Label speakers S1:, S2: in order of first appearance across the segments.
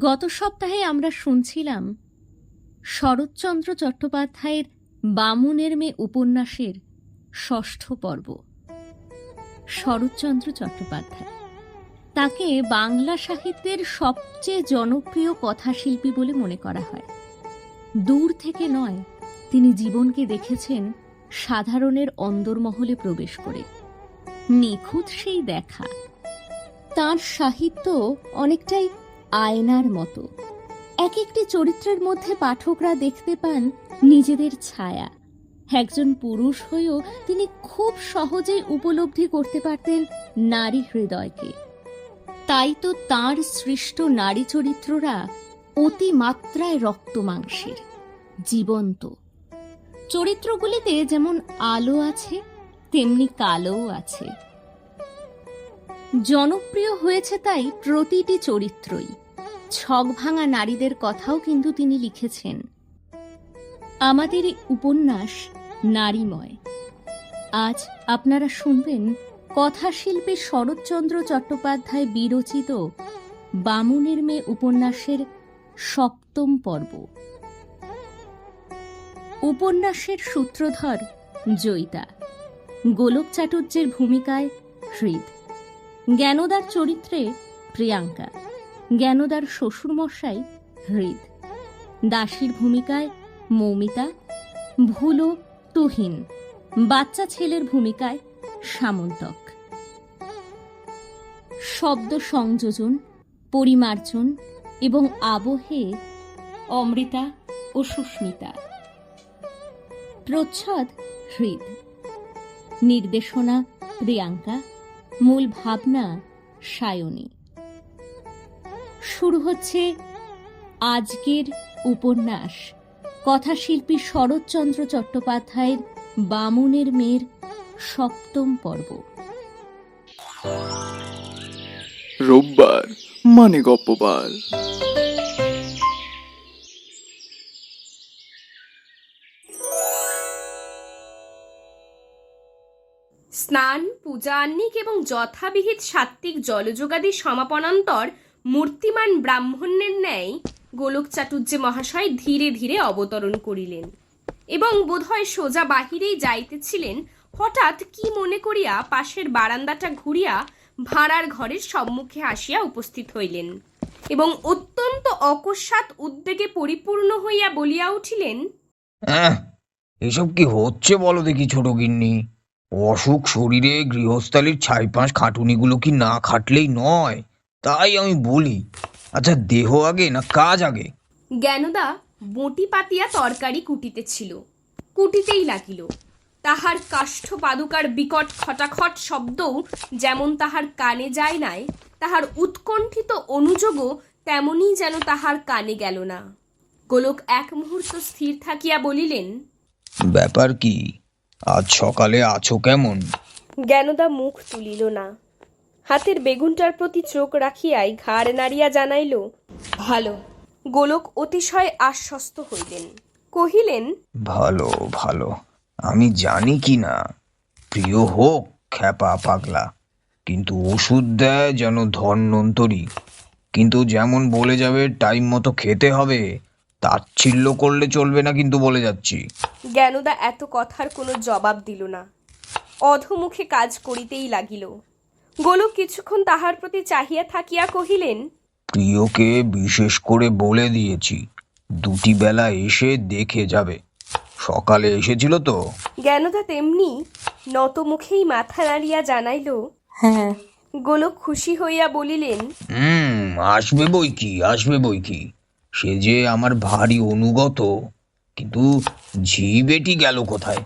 S1: গত সপ্তাহে আমরা শুনছিলাম শরৎচন্দ্র চট্টোপাধ্যায়ের বামুনের মেয়ে উপন্যাসের ষষ্ঠ পর্ব। শরৎচন্দ্র চট্টোপাধ্যায়। তাকে বাংলা সাহিত্যের সবচেয়ে জনপ্রিয় কথাশিল্পী বলে মনে করা হয়। দূর থেকে নয়, তিনি জীবনকে দেখেছেন সাধারণের অন্দরমহলে প্রবেশ করে। নিখুঁত সেই দেখা। তার সাহিত্য অনেকটাই আয়নার মতো। এক একটি চরিত্রের মধ্যে পাঠকরা দেখতে পান নিজেদের ছায়া। একজন পুরুষ হয়েও তিনি খুব সহজেই উপলব্ধি করতে পারতেন নারী হৃদয়কে। তাই তো তার সৃষ্ট নারী চরিত্ররা অতিমাত্রায় রক্ত মাংসের জীবন্ত। চরিত্রগুলিতে যেমন আলো আছে, তেমনি কালোও আছে। জনপ্রিয় হয়েছে তাই প্রতিটি চরিত্রই। ছক ভাঙা নারীদের কথাও কিন্তু তিনি লিখেছেন। আমাদের উপন্যাস নারীময়। আজ আপনারা শুনবেন কথাশিল্পী শরৎচন্দ্র চট্টোপাধ্যায় বিরচিত বামুনের মেয়ে উপন্যাসের সপ্তম পর্ব। উপন্যাসের সূত্রধর জয়িতা। গোলক চাটুর্যের ভূমিকায় হৃদ। জ্ঞানদার চরিত্রে প্রিয়াঙ্কা। জ্ঞানদার শ্বশুরমশাই হৃদ। দাসীর ভূমিকায় মৌমিতা। ভুলো তুহিন। বাচ্চা ছেলের ভূমিকায় সামন্তক। শব্দ সংযোজন, পরিমার্জন এবং আবহে অমৃতা ও সুস্মিতা। প্রচ্ছদ, হৃদ। নির্দেশনা, প্রিয়াঙ্কা। মূল ভাবনা, সায়নী। শুরু হচ্ছে আজকের উপন্যাস। কথাশিল্পী শরৎচন্দ্র চট্টোপাধ্যায়ের বামুনের মেয়ের সপ্তম পর্ব।
S2: রোববার মানে গপ্পবার
S3: স্নান, পূজা আহ্নিক এবং যথাবিহিত সাত্ত্বিক জলযোগাদি সমাপনান্তর মূর্তিমান ব্রাহ্মণ্যের ন্যায় গোলক চাটুর্যে মহাশয় ধীরে ধীরে অবতরণ করিলেন এবং বোধহয় সোজা বাহিরেই যাইতেছিলেন, হঠাৎ কি মনে করিয়া পাশের বারান্দাটা ঘুরিয়া ভাড়ার ঘরের সম্মুখে আসিয়া উপস্থিত হইলেন এবং অত্যন্ত অকস্মাৎ উদ্বেগে পরিপূর্ণ হইয়া বলিয়া উঠিলেন
S4: এসব কি হচ্ছে বলো দেখি ছোট গিন্নি? অসুখ শরীরে গৃহস্থালির ছাইপাঁশ খাটুনিগুলো কি না খাটলেই নয়? তাই আমি বলি আচ্ছা দেহ আগে না কাজ আগে?
S3: জ্ঞানদা বঁটি পাতিয়া তরকারি কুটিতে ছিল কুটিতেই লাগিল। তাহার কাষ্ঠ পাদুকার বিকট খটাখট শব্দও যেমন তাহার কানে যায় নাই তাহার উৎকণ্ঠিত অনুযোগও তেমনই যেন তাহার কানে গেল না। গোলক এক মুহূর্ত স্থির থাকিয়া বলিলেন
S4: ব্যাপার কি? আজ সকালে আছো কেমন?
S3: জ্ঞানদা মুখ তুলিল না। হাতের বেগুনটার প্রতি চোখ রাখিয়াই ঘাড় নাড়িয়া জানাইল ভালো গোলক অতিশয় আশ্বস্ত হইলেন। কহিলেন
S4: ভালো ভালো আমি জানি কি না। প্রিয় হোক খ্যাপা পাগলা কিন্তু ওষুধ দেয় যেন ধন্বন্তরী কিন্তু যেমন বলে যাবে টাইম মতো খেতে হবে। তাচ্ছিল্য করলে চলবে না কিন্তু বলে যাচ্ছি।
S3: জ্ঞানদা এত কথার কোনো জবাব দিল না। অধমুখে কাজ করিতেই লাগিল। গোলক কিছুক্ষণ তাহার প্রতি চাহিয়া থাকিয়া কহিলেন
S4: প্রিয়কে বিশেষ করে বলে দিয়েছি দুটি বেলা এসে দেখে যাবে। সকালে এসেছিল তো?
S3: জ্ঞানদা তেমনি নত মুখেই মাথা নাড়িয়া জানাইল
S1: হ্যাঁ।
S3: গোলক খুশি হইয়া বলিলেন
S4: হুম আসবে বই কি আসবে বই কি? সে যে আমার ভারী অনুগত, কিন্তু ঝি বেটি গেল কোথায়?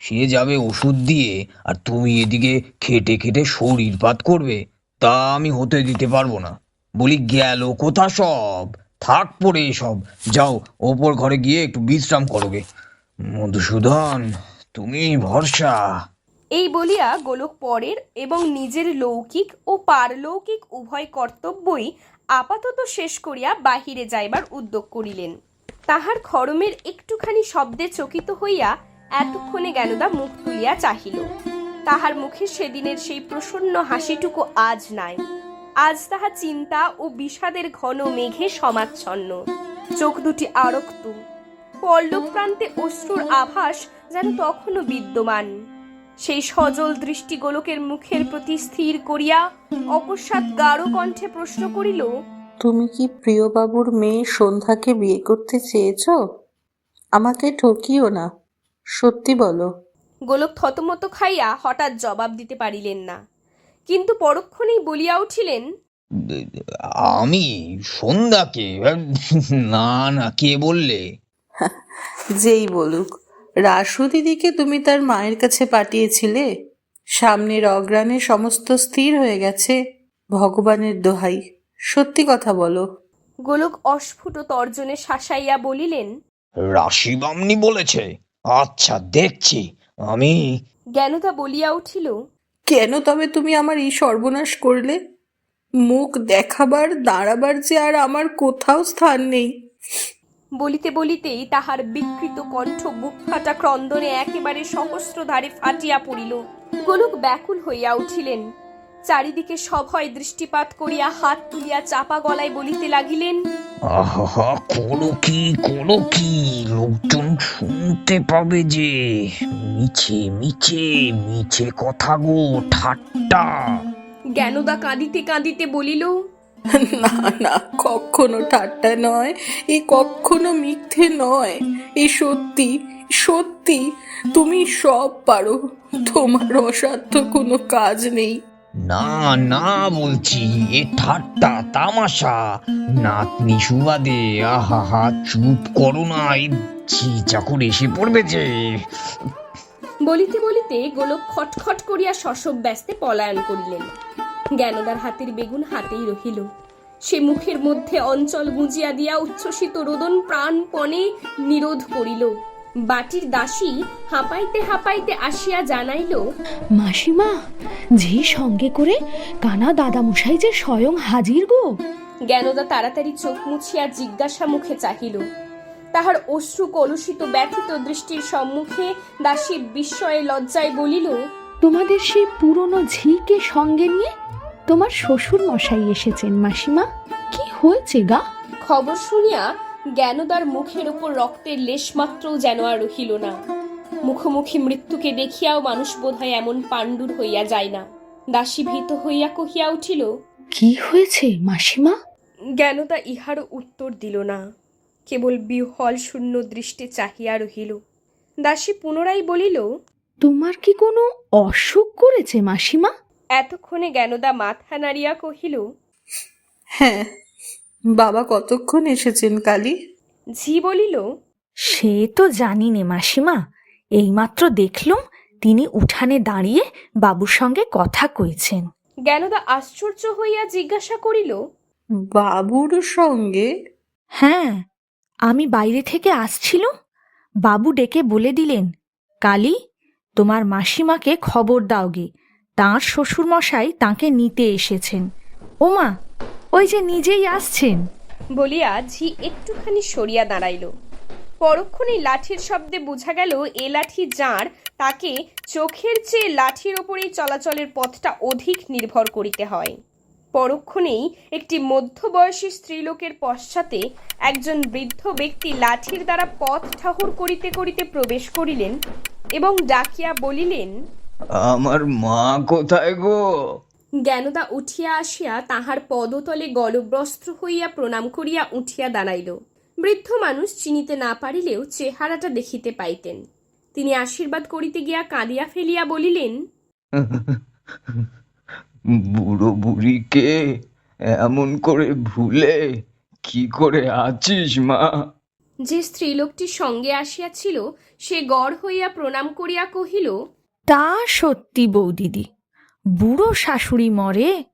S4: সে যাবে ওষুধ দিয়ে, আর তুমি এদিকে খেটে খেটে শরীর পাত করবে, তা আমি হতে দিতে পারব না। বলি, গেল কোথা সব? থাক পড়ে সব যাও, ওপর ঘরে গিয়ে একটু বিশ্রাম করোগে মধুসূদন, তুমি ভরসা?
S3: এই বলিয়া গোলক পরের এবং নিজের লৌকিক ও পারলৌকিক উভয় কর্তব্যই আপাতত শেষ করিয়া বাহিরে যাইবার উদ্যোগ করিলেন। তাহার খরমের একটুখানি শব্দে চকিত হইয়া এতক্ষণে জ্ঞানদা মুখ তুলিয়া চাহিল। তাহার মুখে সেদিনের সেই প্রসন্ন হাসিটুকু আজ নাই। আজ তাহা চিন্তা ও বিষাদের ঘন মেঘে সমাচ্ছন্ন। চোখ দুটি আরক্ত। পল্লব প্রান্তে অশ্রুর আভাস যেন তখনও বিদ্যমান। সেই সজল দৃষ্টি গোলকের মুখের প্রতি স্থির করিয়া অকস্মাৎ গাঢ় কণ্ঠে প্রশ্ন করিল
S5: তুমি কি প্রিয়বাবুর মেয়ে সন্ধ্যাকে বিয়ে করতে চেয়েছ? আমাকে ঠকিও না। সত্যি বলো।
S3: গোলক থতমত খাইয়া হঠাৎ জবাব দিতে পারিলেন না। কিন্তু পরক্ষণেই বলিয়া উঠিলেন
S4: আমি সন্ধ্যাকে না না কে বললে?
S5: যেই বলুক। রাসু দিদিকে তুমি তার মায়ের কাছে পাঠিয়েছিলে? সামনের অগ্রাণে সমস্ত স্থির হয়ে গেছে ভগবানের দোহাই। সত্যি কথা বলো।
S3: গোলক অস্ফুট তর্জনে শাসাইয়া বলিলেন
S4: রাশি বামনি বলেছে। আচ্ছা দেখছি। আমি
S3: জ্ঞানদা বলিয়া উঠিল
S5: কেন তবে তুমি আমার এই সর্বনাশ করলে? মুখ দেখাবার দাঁড়াবার যে আর আমার কোথাও স্থান নেই।
S3: বলিতে বলিতেই তাহার বিকৃত কণ্ঠ বুক ফাটা ক্রন্দনে একেবারে সহস্র ধারে ফাটিয়া পড়িল। গোলক ব্যাকুল হইয়া উঠিলেন। চারিদিকে সভয় দৃষ্টিপাত করিয়া হাত তুলিয়া চাপা গলায় বলিতে লাগিলেন
S4: আহা করো কি করো কি লোকজন শুনতে পাবে যে মিছে মিছে মিছে কথা গো ঠাট্টা।
S3: জ্ঞানদা কাঁদিতে কাঁদিতে বলিল
S5: না না কখনো ঠাট্টা নয় এ কখনো মিথ্যে নয় এ সত্যি সত্যি তুমি সব পারো তোমার অসাধ্য কোনো কাজ নেই।
S4: না না বলছি এ ঠাট্টা তামাশা নাতনি সুবাদে আহা হা চুপ করো না এই ছি চাকর এসে পড়বে যে।
S3: বলিতে বলিতে গোলক খটখট করিয়া শশব ব্যস্তে পলায়ন করিলেন। জ্ঞানদার হাতের বেগুন হাতেই রহিল। সে মুখের মধ্যে অঞ্চল গুঁজিয়া দিয়া উচ্ছ্বসিত রোদন প্রাণপণে নিরোধ করিল। বাটির দাসী হাঁপাইতে হাঁপাইতে আসিয়া জানাইল
S6: মাসিমা যে সঙ্গে করে কানা দাদামশাই যে স্বয়ং হাজির গো।
S3: জ্ঞানদা তাড়াতাড়ি চোখ মুছিয়া জিজ্ঞাসা মুখে চাহিল তাহার অশ্রু কলুষিত ব্যথিত দৃষ্টির সম্মুখে দাসী বিস্ময়ে লজ্জায় বলিল
S6: তোমাদের সেই পুরনো ঝিকে সঙ্গে নিয়ে তোমার শ্বশুর মশাই এসেছেন মাসিমা। কি হয়েছে গা?
S3: খবর শুনিয়া জ্ঞানদার মুখের উপর রক্তের লেশমাত্রও যেন আর রহিল না। মুখোমুখি মৃত্যুকে দেখিয়াও মানুষ বোধহয় এমন পাণ্ডুর হইয়া যায় না। দাসী ভীত হইয়া কহিয়া উঠিল
S6: কি হয়েছে মাসিমা?
S3: জ্ঞানদা ইহারও উত্তর দিল না। কেবল বিহল শূন্য দৃষ্টে চাহিয়া রহিল। দাসী পুনরায় বলিল
S6: তোমার কি কোনো অসুখ করেছে মাসিমা?
S3: এতক্ষণে জ্ঞানদা মাথা নাড়িয়া কহিল
S5: হ্যাঁ বাবা কতক্ষণ এসেছেন কালী?
S3: ঝি বলিল
S6: সে তো জানি নে মাসিমা এইমাত্র দেখলুম তিনি উঠানে দাঁড়িয়ে বাবুর সঙ্গে কথা কইছেন।
S3: জ্ঞানদা আশ্চর্য হইয়া জিজ্ঞাসা করিল
S5: বাবুর সঙ্গে?
S6: হ্যাঁ আমি বাইরে থেকে আসছিল বাবু ডেকে বলে দিলেন কালী তোমার মাসিমাকে খবর দাও গে তাঁর শ্বশুরমশাই তাকে নিতে এসেছেন। ওমা, ওই যে নিজেই আসছেন।
S3: বলিয়া ঝি একটুখানি সরিয়া দাঁড়াইল। পরক্ষণে লাঠির শব্দে বোঝা গেল এ লাঠি যাঁর, তাকে চোখের চেয়ে লাঠির ওপরেই চলাচলের পথটা অধিক নির্ভর করিতে হয়। পরক্ষণেই একটি মধ্যবয়সী স্ত্রীলোকের পশ্চাতে একজন বৃদ্ধ ব্যক্তি লাঠির দ্বারা পথ ঠাহুর করিতে করিতে প্রবেশ করিলেন এবং ডাকিয়া বলিলেন
S4: আমার মা কোথায় গো?
S3: জ্ঞানদা উঠিয়া আসিয়া তাহার পদতলে গলব্রস্ত্র হইয়া প্রণাম করিয়া উঠিয়া দাঁড়াইল। বৃদ্ধ মানুষ চিনিতে না পারিলেও চেহারাটা দেখিতে পাইতেন। তিনি আশীর্বাদ করিতে গিয়া কাঁদিয়া ফেলিয়া বলিলেন
S4: বুড়ো বুড়িকে এমন করে ভুলে কি করে আছিস মা?
S3: যে স্ত্রীলোকটি সঙ্গে আসিয়াছিল সে গড় হইয়া প্রণাম করিয়া কহিল
S6: তা সত্যি বৌদিদি, বুড়ো শাশুড়ি মরে,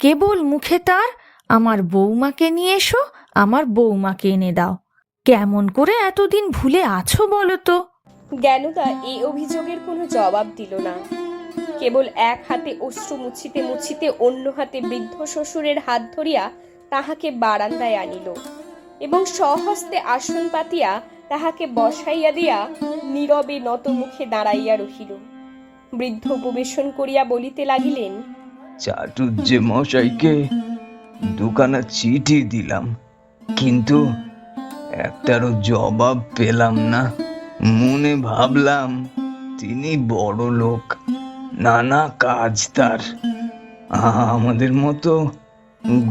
S6: কেবল মুখে তার আমার বৌমাকে নিয়ে এসো, আমার বৌমাকে এনে দাও। কেমন করে এতদিন ভুলে আছো বলো তো?
S3: জ্ঞানদা, এই অভিযোগের কোনো জবাব দিল না। কেবল এক হাতে অশ্রু মুছিতে মুছিতে অন্য হাতে বৃদ্ধ শ্বশুরের হাত ধরিয়া তাহাকে বারান্দায় আনিল এবং সহস্তে আসন পাতিয়া তাহাকে বসাইয়া দিয়া নীরবে নত মুখে দাঁড়াইয়া রহিল। বৃদ্ধ উপবেশন করিয়া বলিতে লাগিলেন
S7: চাটুর্যে মশাইকে দুখানা চিঠি দিলাম, কিন্তু একটারও জবাব পেলাম না। মনে ভাবলাম, তিনি বড় লোক, নানা কাজ তার। আমাদের মতো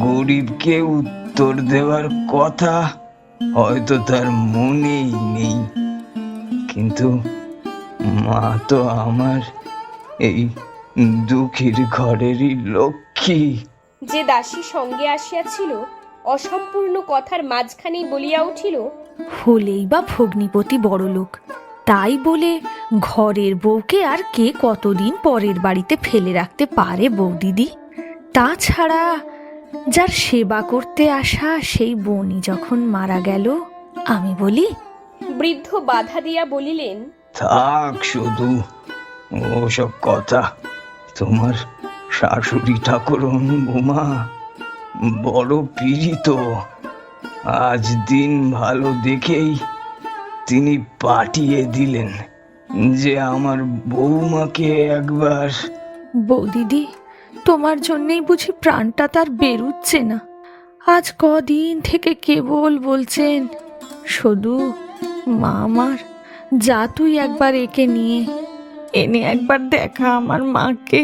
S7: গরিবকে উত্তর দেওয়ার কথা হয়তো তার মনেই নেই। কিন্তু মা তো আমার এই দুঃখীর ঘরেরই লক্ষ্মী।
S3: যে দাসী সঙ্গে আসিয়াছিল অসম্পূর্ণ কথার মাঝখানেই বলিয়া উঠিল
S6: হলেই বা ভগ্নিপতি বড়লোক তাই বলে ঘরের বউকে আর কে কতদিন পরের বাড়িতে ফেলে রাখতে পারে বৌদিদি? তাছাড়া যার সেবা করতে আসা সেই বনি যখন মারা গেল আমি বলি
S3: বৃদ্ধ বাধা দিয়া বলিলেন
S7: থাক শুধু ওসব কথা তোমার শাশুড়ি ঠাকুরন বোমা, বড় পীড়িত। আজ দিন ভালো দেখেই তিনি পাঠিয়ে দিলেন যে আমার বৌমাকে একবার।
S6: বৌদিদি, তোমার জন্যেই বুঝি প্রাণটা তার বেরুচ্ছে না। আজ কদিন থেকে কেবল বলছেন, শুধু মা আমার যা তুই একবার একে নিয়ে এনে একবার দেখা আমার মাকে।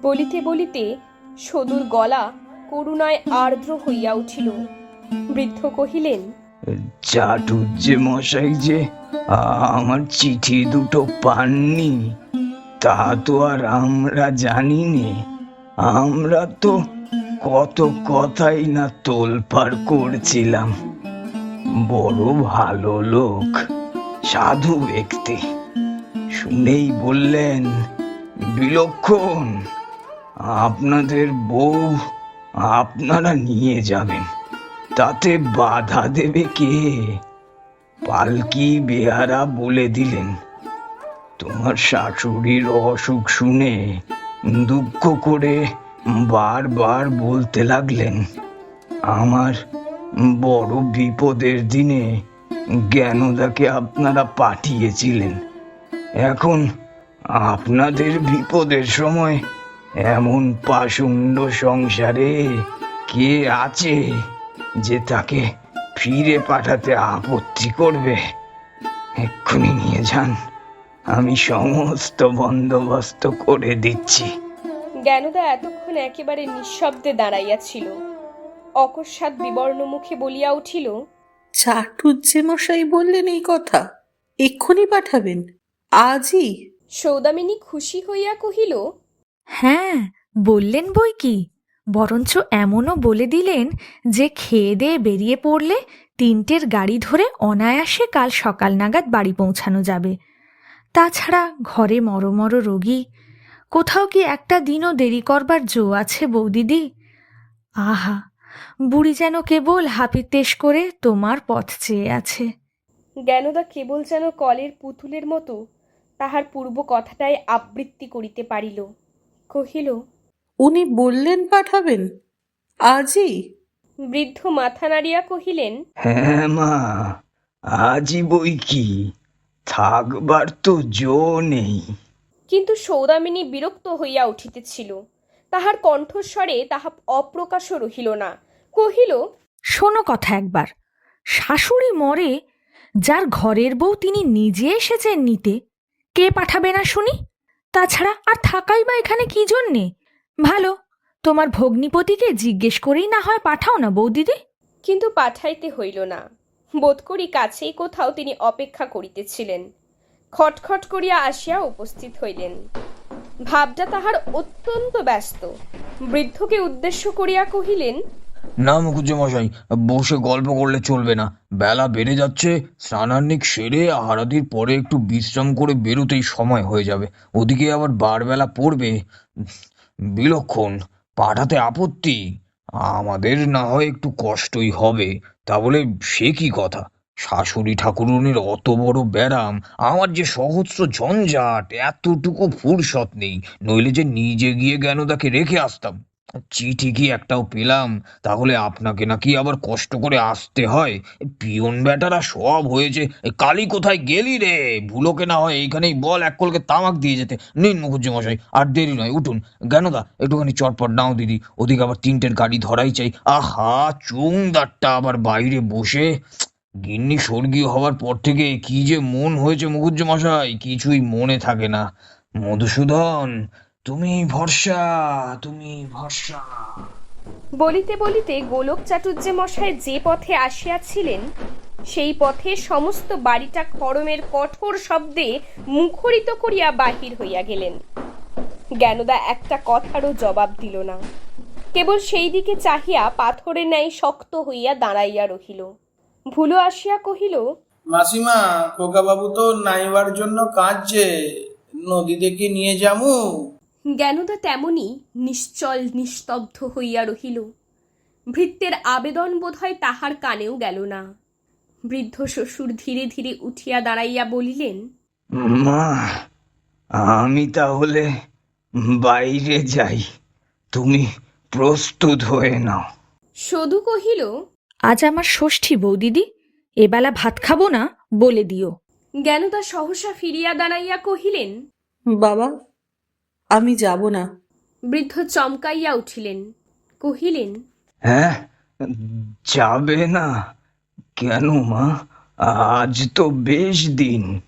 S3: বলিতে বলিতে সদুর গলা করুণায় আর্দ্র হইয়া উঠিল। বৃদ্ধ কহিলেন
S7: চাটুর্যে মশাই যে আমার চিঠি দুটো পাননি তা তো আর আমরা জানি নে। আমরা তো কত কথাই না তোলপাড় করছিলাম। বড় ভালো লোক সাধু ব্যক্তি। শুনেই বললেন, বিলক্ষণ, আপনাদের বউ আপনারা নিয়ে যাবেন। তাতে বাধা দেবে কে? পালকি বেহারা বলে দিলেন, তোমার শাশুড়ির অসুখ শুনে দুঃখ করে বারবার বলতে লাগলেন, আমার বড় বিপদের দিনে জ্ঞানদাকে আপনারা পাঠিয়েছিলেন। এখন আপনাদের বিপদের সময় এমন পাষণ্ড সংসারে কে আছে যে তাকে ফিরে পাঠাতে আপত্তি করবে? এক্ষুনি নিয়ে যান। আমি সমস্ত বন্দোবস্ত করে দিচ্ছি।
S3: জ্ঞানদা এতক্ষণ একেবারে নিঃশব্দে দাঁড়াইয়াছিল। অকস্মাৎ বিবর্ণ মুখে বলিয়া উঠিল
S5: চাটুজ্জে মশাই বললেন এই কথা এক্ষুনি পাঠাবেন। আজই?
S3: সৌদামিনী খুশি হইয়া কহিল
S6: হ্যাঁ বললেন বই কি? বরঞ্চ এমনও বলে দিলেন যে খেয়ে দিয়ে বেরিয়ে পড়লে তিনটের গাড়ি ধরে অনায়াসে কাল সকাল নাগাদ বাড়ি পৌঁছানো যাবে। তাছাড়া ঘরে মরমর রোগী কোথাও কি একটা দিনও দেরি করবার জো আছে বৌদিদি? আহা বুড়ি যেন কেবল হাপিতেশ করে তোমার পথ চেয়ে আছে।
S3: জ্ঞানদা কেবল যেন কলের পুতুলের মতো তাহার পূর্ব কথাটাই আবৃত্তি করিতে পারিল। কহিল
S5: উনি বললেন পাঠাবেন। আজই
S3: বৃদ্ধ মাথা নাড়িয়া কহিলেন
S7: হ্যাঁ মা আজই বই কি? থাকবার তো জো নেই।
S3: কিন্তু সৌদামিনী বিরক্ত হইয়া উঠিতেছিল। তাহার কণ্ঠস্বরে তাহা অপ্রকাশ রহিল না। কহিল
S6: শোনো কথা একবার। শাশুড়ি মরে যার ঘরের বউ তিনি নিজে এসেছেন নিতে কে পাঠাবে না শুনি? তাছাড়া আর থাকাই বা এখানে কি জন্যে? ভালো, তোমার ভগ্নিপতিকে জিজ্ঞেস করেই না হয় পাঠাও না বৌদিদি
S3: কিন্তু পাঠাইতে হইল না। বোধ করি কাছেই কোথাও তিনি অপেক্ষা করিতেছিলেন। খটখট করিয়া আসিয়া উপস্থিত হইলেন। ভাবটা তাহার অত্যন্ত ব্যস্ত। বৃদ্ধকে উদ্দেশ্য করিয়া কহিলেন
S7: না মুখুজ্জে মশাই বসে গল্প করলে চলবে না। বেলা বেড়ে যাচ্ছে, স্নানান্নিক সেরে আহারাদির পরে একটু বিশ্রাম করে বেরোতেই সময় হয়ে যাবে। ওদিকে আবার বারবেলা পড়বে। বিলক্ষণ, পাঠাতে আপত্তি? আমাদের না হয় একটু কষ্টই হবে। তা বলে সে কি কথা? শাশুড়ি ঠাকুরুনের অত বড় ব্যারাম, আমার যে সহস্র ঝঞ্ঝাট, এতটুকু ফুরসত নেই। নইলে যে নিজে গিয়ে জ্ঞানদাকে রেখে আসতাম?
S4: চিঠি কি একটাও পেলাম, তাহলে আপনাকে নাকি আবার কষ্ট করে আসতে হয়। পিয়ন বেটারা সব হয়েছে কালি কোথায় গেলি রে? ভুলোকে না হয় এইখানেই বল, এক কলকে তামাক দিয়ে যেতে। নিন মুখুজ্জি মশাই, আর দেরি নয়, উঠুন। জ্ঞানদা একটুখানি চটপট নাও দিদি, ওদিকে আবার তিনটের গাড়ি ধরাই চাই। আহা, চুংদারটা আবার বাইরে বসে। গিন্নি স্বর্গীয় হওয়ার পর থেকে কি যে মন হয়েছে মুখুজ্জি মশাই, কিছুই মনে থাকে না। মধুসূদন তুমি ভরসা তুমি ভরসা।
S3: বলিতে বলিতে গোলক চাটুর্যে মশাই যে পথে আসিয়াছিলেন সেই পথে সমস্ত বাড়িটা খড়মের কঠোর শব্দে মুখরিত করিয়া বাহির হইয়া গেলেন। জ্ঞানদা একটা কথারও জবাব দিল না। কেবল সেই দিকে চাহিয়া পাথরে ন্যায় শক্ত হইয়া দাঁড়াইয়া রহিল। ভুলো আসিয়া কহিল
S8: মাসিমা খোকাবাবু তো নাইবার জন্য কাঁদছে। নদী থেকে নিয়ে যামু?
S3: জ্ঞানদা তেমনি নিশ্চল নিস্তব্ধ হইয়া রহিল। ভৃত্যের আবেদন বোধহয় তাহার কানেও গেল না। বৃদ্ধ শ্বশুর ধীরে ধীরে উঠিয়া দাঁড়াইয়া বলিলেন
S4: মা আমি তাহলে বাইরে যাই। তুমি প্রস্তুত হয়ে নাও।
S3: সদু কহিল
S6: আজ আমার ষষ্ঠী বৌদিদি এবেলা ভাত খাব না বলে দিও।
S3: জ্ঞানদা সহসা ফিরিয়া দাঁড়াইয়া কহিলেন
S5: বাবা আমি যাব না।
S3: বৃদ্ধ চমকাইয়া উঠিলেন। কহিলেন
S4: হ্যাঁ যাবে না। কেন মা? আজ তো বেশ দিন।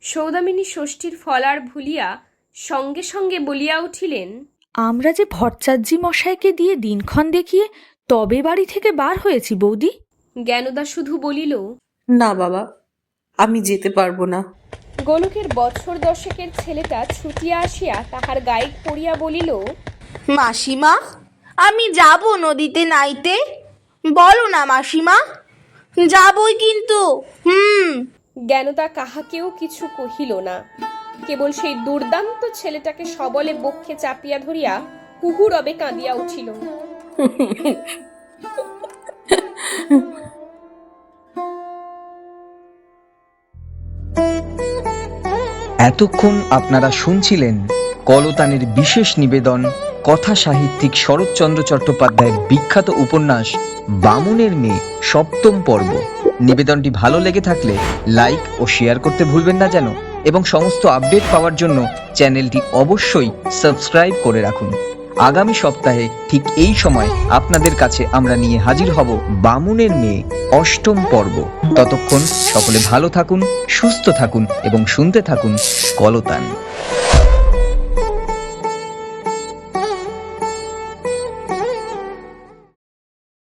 S3: সৌদামিনী ষষ্ঠীর ফলার ভুলিয়া সঙ্গে সঙ্গে বলিয়া উঠিলেন
S6: আমরা যে ভট্টাচার্যি মশাইকে দিয়ে দিনক্ষণ দেখিয়ে তবে বাড়ি থেকে বার হয়েছি বৌদি।
S3: জ্ঞানদা শুধু বলিল
S5: না বাবা আমি যেতে পারব না।
S3: গোলকের বছর দশেকের ছেলেটা ছুটিয়া আসিয়া তাহার গায়ে পড়িয়া বলিল
S9: মাসিমা আমি যাব নদীতে নাইতে। বলো না মাসিমা যাবই কিন্তু হুম।
S3: জ্ঞানদা কাহাকেও কিছু কহিল না। কেবল সেই দুর্দান্ত ছেলেটাকে সবলে বক্ষে চাপিয়া ধরিয়া কুহুরবে কাঁদিয়া উঠিল।
S10: এতক্ষণ আপনারা শুনছিলেন কলতানের বিশেষ নিবেদন কথা সাহিত্যিক শরৎচন্দ্র চট্টোপাধ্যায়ের বিখ্যাত উপন্যাস বামুনের মেয়ে সপ্তম পর্ব। নিবেদনটি ভালো লেগে থাকলে লাইক ও শেয়ার করতে ভুলবেন না যেন, এবং সমস্ত আপডেট পাওয়ার জন্য চ্যানেলটি অবশ্যই সাবস্ক্রাইব করে রাখুন। আগামী সপ্তাহে ঠিক এই সময় আপনাদের কাছে আমরা নিয়ে হাজির হব বামুনের মেয়ে অষ্টম পর্ব। ততক্ষণ সকলে ভালো থাকুন, সুস্থ থাকুন এবং শুনতে থাকুন কলতান।